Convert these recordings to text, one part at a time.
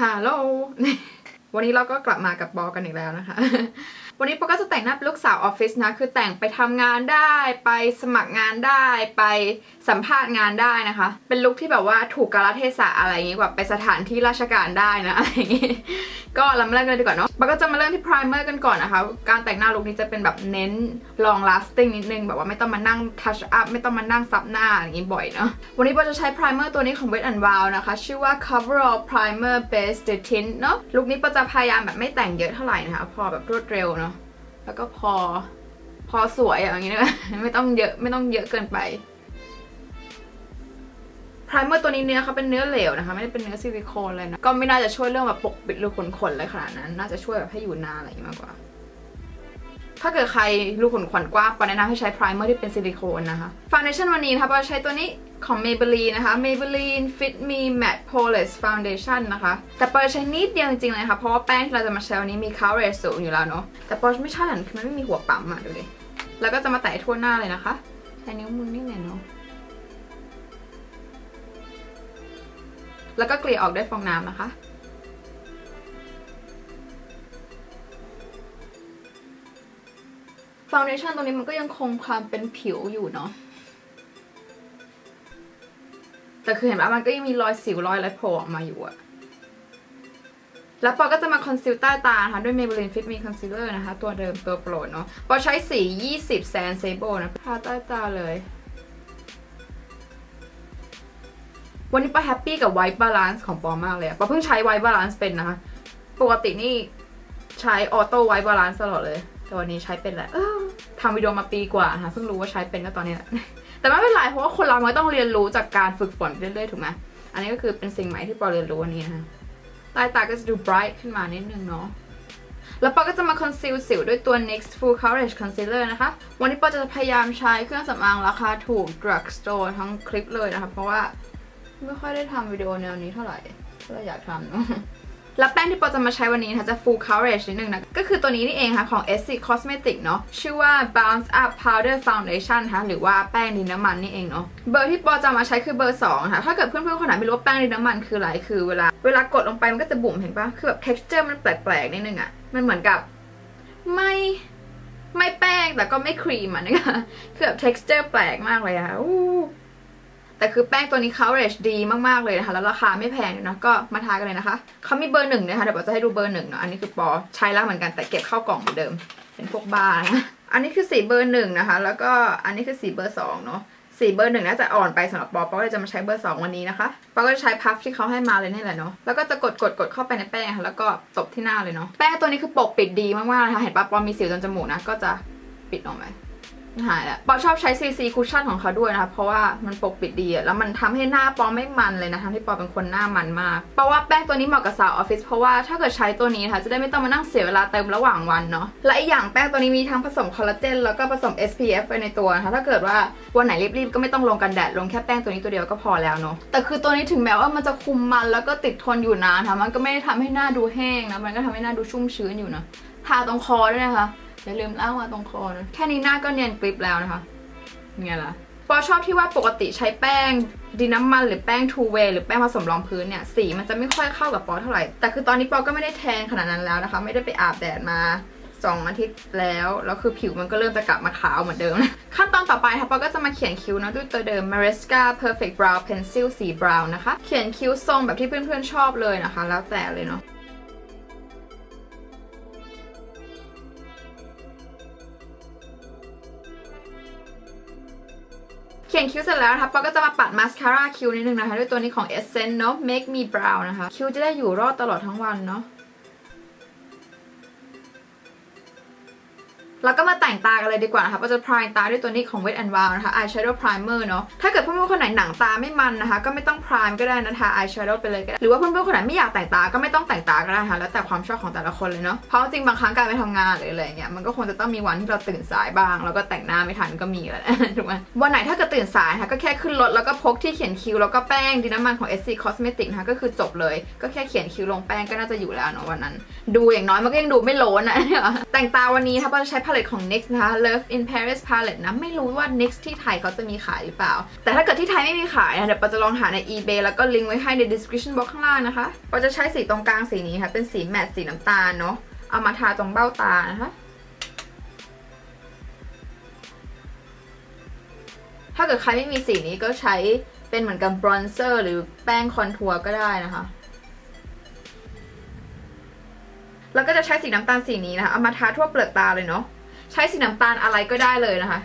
ฮัลโหลวันนี้เราก็กลับมากับบอกกันอีกแล้วนะคะ วันนี้ปก็จะแต่งหน้าเป็นลูกสาวออฟฟิศนะ คือแต่งไปทำงานได้ ไปสมัครงานได้ ไปสัมภาษณ์งานได้นะคะ เป็นลุคที่แบบว่าถูกกาลเทศะอะไรอย่างงี้แบบไปสถานที่ราชการได้นะอะไรอย่างงี้ ก็เรามาเริ่มกันดีกว่าเนาะปก็จะมาเริ่มที่ primer กันก่อนนะคะ การแต่งหน้าลุคนี้จะเป็นแบบเน้น long lasting นิดนึง แบบว่าไม่ต้องมานั่ง touch up ไม่ต้องมานั่งซับหน้าอย่างงี้บ่อยเนาะ วันนี้ปจะใช้ primer ตัวนี้ของ Wet n Wild นะคะ ชื่อว่า coverall primer base the tint เนาะลุคนี้ปจะพยายามแบบไม่แต่งเยอะเท่าไหร่นะคะ พอแบบรวดเร็วเนาะ แล้วก็พอพอสวยอย่างนี้นะไม่ต้องเยอะไม่ต้องเยอะเกินไปพร i เมอร์ตัวนี้เนื้อเขาเป็นเนื้อเหลวนะคะ ไม่ได้เป็นเนื้อซิลิโคนเลยนะ ก็ไม่น่าจะช่วยเรื่องแบบปกปิดรูขุมขนเลยขนาดนั้น น่าจะช่วยแบบให้อยู่นานอะไรอย่างนี้มากกว่า ถ้าเกิดใครรูขุมขนกว้างปอแนะนำให้ใช้พร i เมอร์ที่เป็นซิลิโคนนะคะฟ u n เดชั่นวันนี้นะคะปอใช้ตัวนี้ของ Maybelline นะคะ Maybelline Fit Me Matte Poreless Foundation นะคะ แต่ปอใช้นิดเดียวจริงๆเลยนะคะเพราะว่าแป้งที่เราจะมาใช้วันนี้มี coverage สูงอยู่แล้วเนาะแต่ปอไม่ใช่อันคือมันไม่มีหัวปั๊มอะดูดิแล้วก็จะมาแตะทั่วหน้าเลยนะคะใช้นิ้วมือนี่ไงเนาะแล้วก็เกลี่ยออกด้วยฟองน้ำนะคะ ฟ u n เดชั่นตรงนี้มันก็ยังคงความเป็นผิวอยู่เนาะแต่คือเห็นว่ามันก็ยังมีรอยสิวรอยอะไรโผล่ออกมาอยู่อะแล้วปอก็จะมาคอนซีลใต้ตานะคะด้วย Maybelline Fit Me Concealer นะคะ ตัวเดิมตัวโปรดเนาะปอใช้สี 20 Sand Sable นะทาใต้ตาเลย วันนี้ปอแฮปปี้กับ White Balance ของปอมากเลยปอเพิ่งใช้ White Balance เป็นนะคะ ปกตินี่ใช้ Auto White Balance ตลอดเลย แต่วันนี้ใช้เป็นแหละทำวิดีโอมาปีกว่านะคะเพิ่งรู้ว่าใช้เป็นก็ตอนนี้แหละแต่ไม่เป็นไรเพราะว่าคนเราไมันต้องเรียนรู้จากการฝึกฝนเรื่อยๆถูกไหมอันนี้ก็คือเป็นสิ่งใหม่ที่ปอเรียนรู้วันนี้นะคะใต้ตาก็จะดู bright ขึ้นมานิดนึงเนาะแล้วปอก็จะมาคอนซีลสิวด้วยตัว NYX Full Coverage Concealer นะคะ วันนี้ปอจะพยายามใช้เครื่องสำอางราคาถูก drugstore ทั้งคลิปเลยนะคะ เพราะว่าไม่ค่อยได้ทำวิดีโอแนวนี้เท่าไหร่ก็เลยอยากทำเนาะ แล้วแป้งที่ปอจะมาใช้วันนี้นะคะจะ full coverage นิดนึงนะ ก็คือตัวนี้นี่เองค่ะ ของ SC Cosmetic เนาะชื่อว่า Bounce Up Powder Foundation นะคะหรือว่าแป้งดินน้ำมันนี่เองเนาะเบอร์ที่ปอจะมาใช้คือเบอร์2ค่ะถ้าเกิดเพื่อนๆคนไหนไม่รู้ว่าแป้งดินน้ำมันคืออะไรคือเวลาเวลากดลงไปมันก็จะบุ๋มเห็นปะคือแบบ texture มันแปลกๆนิดนึงอะมันเหมือนกับไม่ไม่แป้งแต่ก็ไม่ครีมอะนะคะคือแบบ texture แปลกมากเลยอะอู้ แต่คือแป้งตัวนี้ coverage ดีมาก ๆ เลยนะคะ แล้วราคาไม่แพงนะก็มาทากันเลยนะคะ เขามีเบอร์หนึ่งนะคะ เดี๋ยวปอจะให้ดูเบอร์หนึ่งเนาะ อันนี้คือปอใช้แล้วเหมือนกันแต่เก็บเข้ากล่องเหมือนเดิม เป็นพวกบ้านะอันนี้คือสีเบอร์หนึ่งนะคะ แล้วก็อันนี้คือสีเบอร์สองเนาะสีเบอร์หนึ่งน่าจะอ่อนไปสำหรับปอปอก็เลยจะมาใช้เบอร์สองวันนี้นะคะปอก็จะใช้พัฟที่เขาให้มาเลยนี่แหละเนาะแล้วก็จะกดกดกดเข้าไปในแป้งค่ะแล้วก็ตบที่หน้าเลยเนาะแป้งตัวนี้คือปกปิดดีมากๆนะคะเห็นปะปอมีสิวจนจมูกนะก็จะปิดลงไป หายแล้วปอชอบใช้ CC คุชชั่นของเขาด้วยนะคะเพราะว่ามันปกปิดดีอะแล้วมันทำให้หน้าปอไม่มันเลยนะคะที่ปอเป็นคนหน้ามันมากปอว่าแป้งตัวนี้เหมาะกับสาวออฟฟิศเพราะว่าถ้าเกิดใช้ตัวนี้นะคะจะได้ไม่ต้องมานั่งเสียเวลาเติมระหว่างวันเนาะและอีกอย่างแป้งตัวนี้มีทั้งผสมคอลลาเจนแล้วก็ผสม SPF ไปในตัวนะคะถ้าเกิดว่าวันไหนรีบๆก็ไม่ต้องลงกันแดดลงแค่แป้งตัวนี้ตัวเดียวก็พอแล้วเนาะแต่คือตัวนี้ถึงแม้ว่ามันจะคุมมันแล้วก็ติดทนอยู่นานค่ะมันก็ไม่ได้ทำให้หน้าดูแห้งนะมันก็ทำให้หน้าดูชุ่มชื้นอยู่นะทาตรงคอด้วยนะคะ อย่าลืมเล้ามาตรงคอนแค่นี้หน้าก็เนียนกริบแล้วนะคะไงล่ะปอชอบที่ว่าปกติใช้แป้งดินน้ำมันหรือแป้งทูเวย์หรือแป้งผสมรองพื้นเนี่ยสีมันจะไม่ค่อยเข้ากับปอเท่าไหร่ แต่คือตอนนี้ปอก็ไม่ได้แทนขนาดนั้นแล้วนะคะ ไม่ได้ไปอาบแดดมาสองอาทิตย์แล้วแล้วคือผิวมันก็เริ่มจะกลับมาขาวเหมือนเดิม ขั้นตอนต่อไปค่ะปอก็จะมาเขียนคิ้วนะด้วยตัวเดิม Maresca Perfect Brow Pencil สี brown นะคะ เขียนคิ้วทรงแบบที่เพื่อนๆชอบเลยนะคะ แล้วแต่เลยเนาะ เขียนคิ้วเสร็จแล้วนะคะปอก็จะมาปัดมาสคาร่าคิ้วนิดนึงนะคะ ด้วยตัวนี้ของ Essence เนาะ Make Me Brown นะคะ คิ้วจะได้อยู่รอดตลอดทั้งวันเนาะ งตากันเลยดีกว่านะคะปอจะพรายตาด้วยตัวนี้ของ Wet n Wild นะคะ Eyeshadow Primer เนาะถ้าเกิดเพื่อนๆคนไหนหนังตาไม่มันนะคะ ก็ไม่ต้องพรายก็ได้นะทา Eyeshadow ไปเลยก็ได้หรือว่าเพื่อนๆคนไหนไม่อยากแต่งตาก็ไม่ต้องแต่งตาก็ได้ค่ะแล้วแต่ความชอบของแต่ละคนเลยเนาะเพราะจริงบางครั้งการไปทำงานหรืออะไรเงี้ยมันก็คงจะต้องมีวันที่เราตื่นสายบ้าง แล้วก็แต่งหน้าไม่ทันก็มีแหละถูกไหมวันไหนถ้าเกิดตื่นสายค่ะก็แค่ขึ้นรถแล้วก็พกที่เขียนคิ้วแล้วก็แป้งดินน้ำมันของ SC Cosmetic นะคะก็คือจบเลยก็แค่เขียนคิ้วลงแป้งก็น่าจะอยู่แล้วเนาะวันนั้น ดูอย่างน้อยมันก็ยังดูไม่โลนอะแต่งตาวันนี้ค่ะปอจะใช้พาเลตของ NYX นะคะ Love in Paris palette นะ ไม่รู้ว่า NYX ที่ไทยเขาจะมีขายหรือเปล่า แต่ถ้าเกิดที่ไทยไม่มีขายนะเดี๋ยวปาจะลองหาใน eBay แล้วก็ลิงก์ไว้ให้ใน description box ข้างล่างนะคะปาจะใช้สีตรงกลางสีนี้ค่ะ เป็นสีแมตต์สีน้ำตาลเนาะ เอามาทาตรงเบ้าตานะคะถ้าเกิดใครไม่มีสีนี้ก็ใช้เป็นเหมือนกับบรอนเซอร์ หรือแป้งคอนทัวร์ก็ได้นะคะ แล้วก็จะใช้สีน้ำตาลสีนี้นะคะ เอามาทาทั่วเปลือกตาเลยเนาะ ใช้สีน้ำตาลอะไรก็ได้เลยนะคะ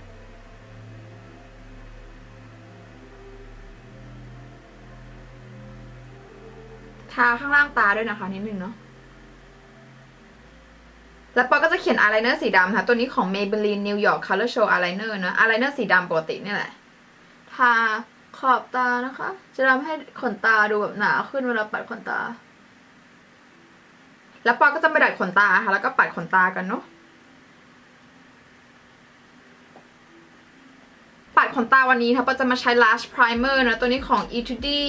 ทาข้างล่างตาด้วยนะคะนิดนึงเนาะ แล้วปอก็จะเขียนอายไลเนอร์สีดำค่ะ ตัวนี้ของ Maybelline New York Color Show Eyeliner นะอายไลเนอร์สีดำปกตินี่แหละ ทาขอบตานะคะ จะทำให้ขนตาดูแบบหนาขึ้นเวลาปัดขนตา แล้วปอก็จะไปดัดขนตาค่ะ แล้วก็ปัดขนตากันเนาะ ปัด ขนตาวันนี้ค่ะปอจะมาใช้ lash primer นะ ตัวนี้ของ Etude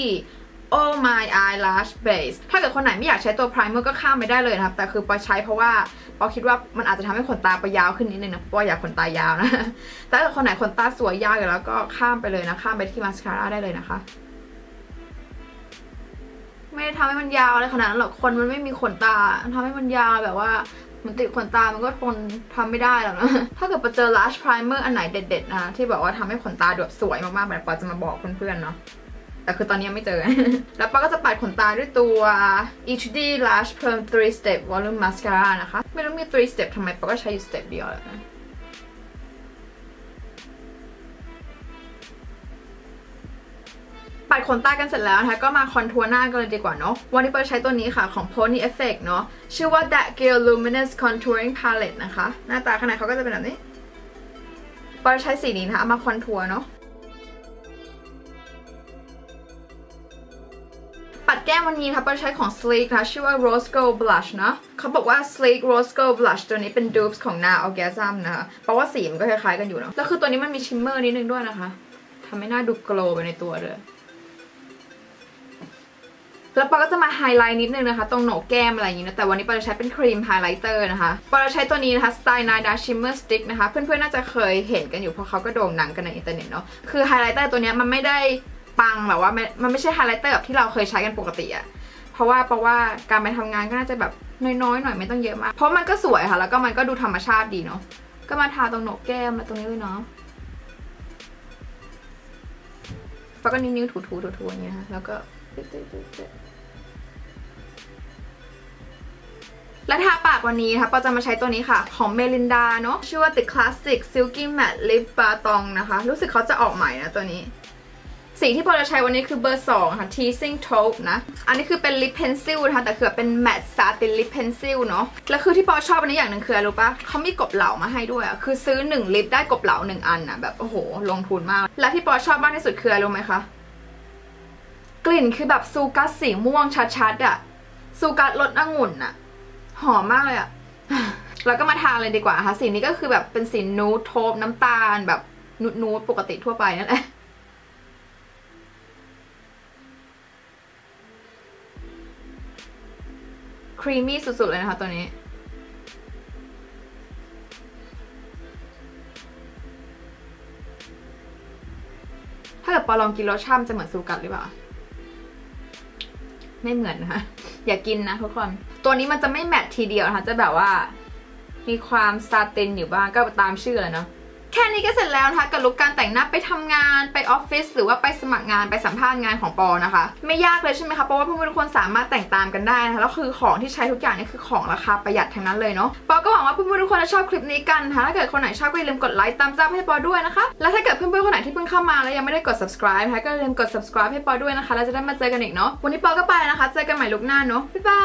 Oh My Eyelash Base ถ้าเกิดคนไหนไม่อยากใช้ตัว primer ก็ข้ามไปได้เลยนะครับ แต่คือปอใช้เพราะว่าปอคิดว่ามันอาจจะทำให้ขนตาปอยาวขึ้นนิดนึงนะปออยากขนตายาวนะ แต่ถ้าเกิดคนไหนขนตาสวยยาวอยู่แล้วก็ข้ามไปเลยนะ ข้ามไปที่มาสคาร่าได้เลยนะคะไม่ได้ทำให้มันยาวอะไรขนาดนั้นหรอกคนมันไม่มีขนตาทำให้มันยาวแบบว่า มันติดขนตา มันก็ทนทำไม่ได้หรอกนะ ถ้าเกิดไปเจอ lash primer อันไหนเด็ดๆนะที่แบบว่าทำให้ขนตาดูแบบสวยมากๆแบบปอจะมาบอกเพื่อนๆเนาะแต่คือตอนนี้ไม่เจอ แล้วปาก็จะปัดขนตาด้วยตัว e.t.d. Lash Perm 3 Step Volume Mascara นะคะ ไม่รู้มี 3 step ทำไมปาก็ใช้อยู่ step เดียวแหละ ปัดขนตากันเสร็จแล้วนะคะก็มาคอนทัวร์หน้ากันเลยดีกว่าเนาะวันนี้ปาใช้ตัวนี้ค่ะของ Pony Effect เนาะชื่อว่า That Girl Luminous Contouring Palette นะคะ หน้าตาข้างในเขาก็จะเป็นแบบนี้ปาใช้สีนี้นะคะมาคอนทัวร์เนาะปัดแก้มวันนี้นะคะปาใช้ของ Sleek นะคะชื่อว่า Rose Gold Blush นะเขาบอกว่า Sleek Rose Gold Blush ตัวนี้เป็น dupes ของ Na Orgasm นะคะเพราะว่าสีมันก็คล้ายๆกันอยู่เนาะแล้วคือตัวนี้มันมีชิมเมอร์นิดนึงด้วยนะคะทำให้หน้าดูโกลว์ไปในตัวเลย แล้วปาก็จะมาไฮไลท์นิดนึงนะคะ ตรงโหนกแก้มอะไรอย่างนี้นะแต่วันนี้ปาจะใช้เป็นครีมไฮไลท์เตอร์นะคะปาจะใช้ตัวนี้นะคะ Style Nida Shimmer Stick นะคะ เพื่อนๆน่าจะเคยเห็นกันอยู่เพราะเขาก็โด่งดังกันในอินเทอร์เน็ตเนาะคือไฮไลท์เตอร์ตัวนี้มันไม่ได้ปังแบบว่ามันไม่ใช่ไฮไลท์เตอร์แบบที่เราเคยใช้กันปกติอะเพราะว่าเพราะว่าการไปทำงานก็น่าจะแบบน้อยๆหน่อยไม่ต้องเยอะมากเพราะมันก็สวยค่ะ แล้วก็มันก็ดูธรรมชาติดีเนาะก็มาทาตรงโหนกแก้มและตรงนี้ด้วยเนาะปาก็นิ้วๆถูๆถูๆอย่างเงี้ยค่ะแล้วก็ และทาปากวันนี้นะคะปอจะมาใช้ตัวนี้ค่ะ ของเมลินดาเนาะชื่อว่า The Classic Silky Matte Lip Balm นะคะ รู้สึกเขาจะออกใหม่นะตัวนี้ สีที่ปอจะใช้วันนี้คือเบอร์ 2 ค่ะ Teasing Taupe นะ อันนี้คือเป็น lip pencil นะคะแต่คือเป็น matte satin lip pencil เนาะแล้วคือที่ปอชอบอันนี้อย่างหนึ่งคืออะไรรู้ปะเขามีกบเหลามาให้ด้วยอะคือซื้อ1ลิปได้กบเหลา1อันนะแบบโอ้โหลงทุนมาก และที่ปอชอบมากที่สุดคืออะไรรู้ไหมคะ กลิ่นคือแบบซูกัสสีม่วงชัดๆอะซูกัสรสองุ่นอะหอมมากเลยอะแล้วก็มาทาเลยดีกว่าค่ะสีนี้ก็คือแบบเป็นสีนูโทปน้ำตาลแบบนูดนูปกติทั่วไปนั่นแหละครีมมี่สุดๆเลยนะคะตัวนี้ ถ้าเกิดปอลองกินรสชาติจะเหมือนซูกัดหรือเปล่า ไม่เหมือนนะคะ อย่ากินนะทุกคน ตัวนี้มันจะไม่แมททีเดียวนะคะ จะแบบว่า มีความซาตินอยู่บ้างก็ตามชื่อเลยเนาะ แค่นี้ก็เสร็จแล้วนะคะกับลุคการแต่งหน้าไปทำงานไปออฟฟิศหรือว่าไปสมัครงานไปสัมภาษณ์งานของปอนะคะ ไม่ยากเลยใช่ไหมคะเพราะว่าเพื่อนๆทุกคนสามารถแต่งตามกันได้นะคะแล้วคือของที่ใช้ทุกอย่างนี่คือของราคาประหยัดทั้งนั้นเลยเนาะปอก็หวังว่าเพื่อนๆทุกคนจะชอบคลิปนี้กันนะคะถ้าเกิดคนไหนชอบก็อย่าลืมกดไลค์ตามจ้าให้ปอด้วยนะคะแล้วถ้าเกิดเพื่อนๆคนไหนที่เพิ่งเข้ามาแล้วยังไม่ได้กด subscribe นะคะก็อย่าลืมกด subscribe ให้ปอด้วยนะคะแล้วจะได้มาเจอกันอีกเนาะวันนี้ปอก็ไปนะคะ เจอกันใหม่ลุคหน้าเนาะบ๊ายบา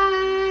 ย